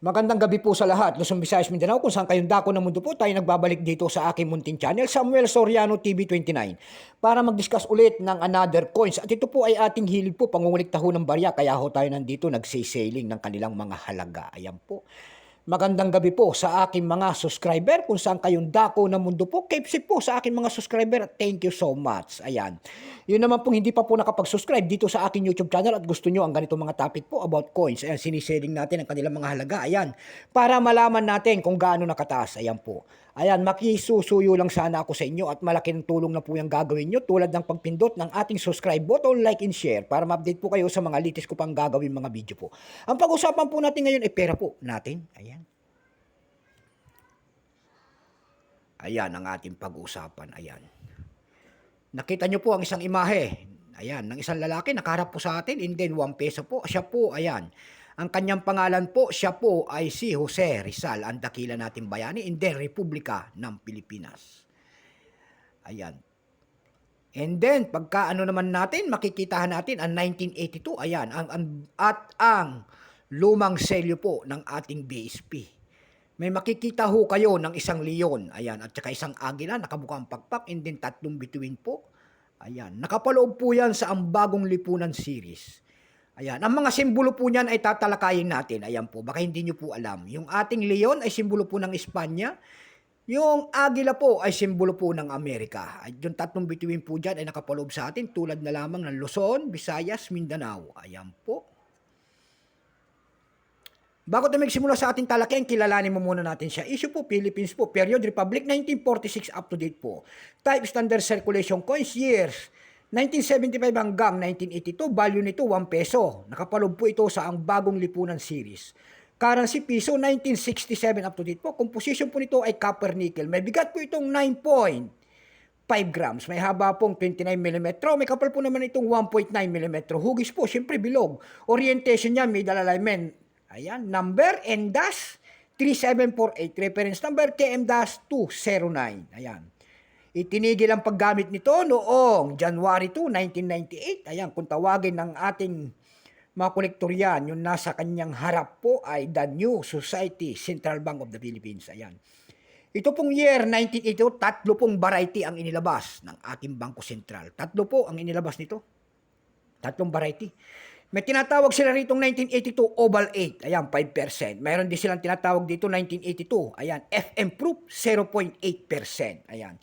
Magandang gabi po sa lahat. Luzon, Visayas, Mindanao, kung saan kayong dako ng mundo po, tayo nagbabalik dito sa aking munting channel, Samuel Soriano TV29, para mag-discuss ulit ng another coins. At ito po ay ating hilig po, pangungulikta ho ng barya, kaya ho tayo nandito nagsisailing ng kanilang mga halaga. Ayan po. Magandang gabi po sa aking mga subscriber kung saan kayong dako ng mundo po. Keep safe po sa aking mga subscriber. Thank you so much. Ayan. Yun naman pong hindi pa po nakapag-subscribe dito sa aking YouTube channel at gusto nyo ang ganitong mga topic po about coins. Ayan, siniselling natin ang kanilang mga halaga. Ayan. Para malaman natin kung gaano nakataas. Ayan po. Ayan, makisusuyo lang sana ako sa inyo at malaking tulong na po yung gagawin nyo tulad ng pagpindot ng ating subscribe button, like and share para ma-update po kayo sa mga latest ko pang gagawin mga video po. Ang pag-usapan po natin ngayon ay pera po natin. Ayan. Ayan ang ating pag-uusapan. Ayan. Nakita nyo po ang isang imahe. Ayan, ng isang lalaki nakaharap po sa atin and then 1 peso po. Siya po, ayan. Ang kanyang pangalan po, siya po ay si Jose Rizal, ang dakila nating bayani in the Republika ng Pilipinas. Ayan. And then, pagka ano naman natin, makikitahan natin ang 1982, ayan, ang, ang, at ang lumang selyo po ng ating BSP. May makikita ho kayo ng isang leon, ayan, at saka isang agila, nakabukang pakpak, and then tatlong bituin po. Ayan, nakapaloob po yan sa ang bagong lipunan series. Ayan, ang mga simbolo po niyan ay tatalakayin natin. Ayan po, baka hindi nyo po alam. Yung ating leon ay simbolo po ng Espanya. Yung agila po ay simbolo po ng Amerika. At yung tatlong bituin po dyan ay nakapaloob sa atin tulad na lamang ng Luzon, Visayas, Mindanao. Ayan po. Bago tayo magsimula sa ating talakayan, kilalanin mo muna natin siya. Issue po, Philippines po. Period, Republic, 1946 up to date po. Type, Standard Circulation Coins, years, 1975 hanggang 1982. Value nito, 1 peso. Nakapalob po ito sa ang bagong lipunan series. Currency piso, 1967 up to date po. Composition po nito ay copper nickel. May bigat po itong 9.5 grams. May haba pong 29 mm. May kapal po naman itong 1.9 mm. Hugis po, syempre bilog. Orientation niya, may alignment. Ayan, number and dash 3748. Reference number KM-209. Ayan. Itinigil ang paggamit nito noong January 2, 1998. Ayan, kung tawagin ng ating mga kolektor yan, yung nasa kanyang harap po ay the New Society Central Bank of the Philippines. Ayan. Ito pong year 1982, tatlo pong variety ang inilabas ng ating Bangko Sentral. Tatlo po ang inilabas nito. Tatlong variety. May tinatawag sila rito 1982 Oval 8. Ayan, 5%. Mayroon din silang tinatawag dito 1982. Ayan, FM Proof 0.8%. Ayan.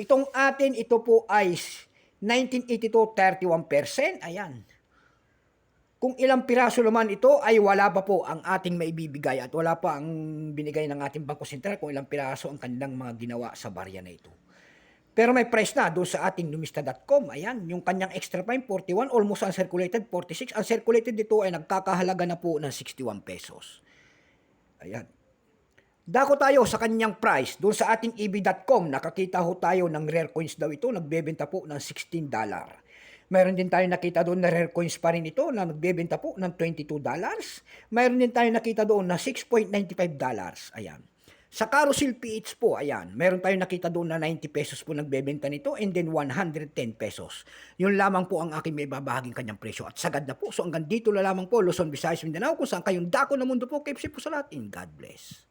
Itong atin, ito po ay 1982 31%. Ayan. Kung ilang piraso naman ito ay wala pa po ang ating maibibigay at wala pa ang binigay ng ating Bangko Sentral kung ilang piraso ang kanilang mga ginawa sa barya na ito. Pero may price na doon sa ating numista.com. Ayan, yung kanyang extra prime 41, almost uncirculated 46. Uncirculated dito ay nagkakahalaga na po ng 61 pesos. Ayan. Dako tayo sa kanyang price. Doon sa ating eb.com, nakakita ho tayo ng rare coins daw ito. Nagbebenta po ng 16 dollar. Mayroon din tayo nakita doon na rare coins pa rin ito na nagbebenta po ng 22 dollars. Mayroon din tayo nakita doon na 6.95 dollars. Ayan. Sa Carousel PH po, ayan, meron tayong nakita doon na 90 pesos po nagbebenta nito and then 110 pesos. Yun lamang po ang aking may babahaging kanyang presyo at sagad na po. So hanggang dito na lamang po, Luzon, Visayas, Mindanao, kung saan kayong dako na mundo po, safe po sa lahat and God bless.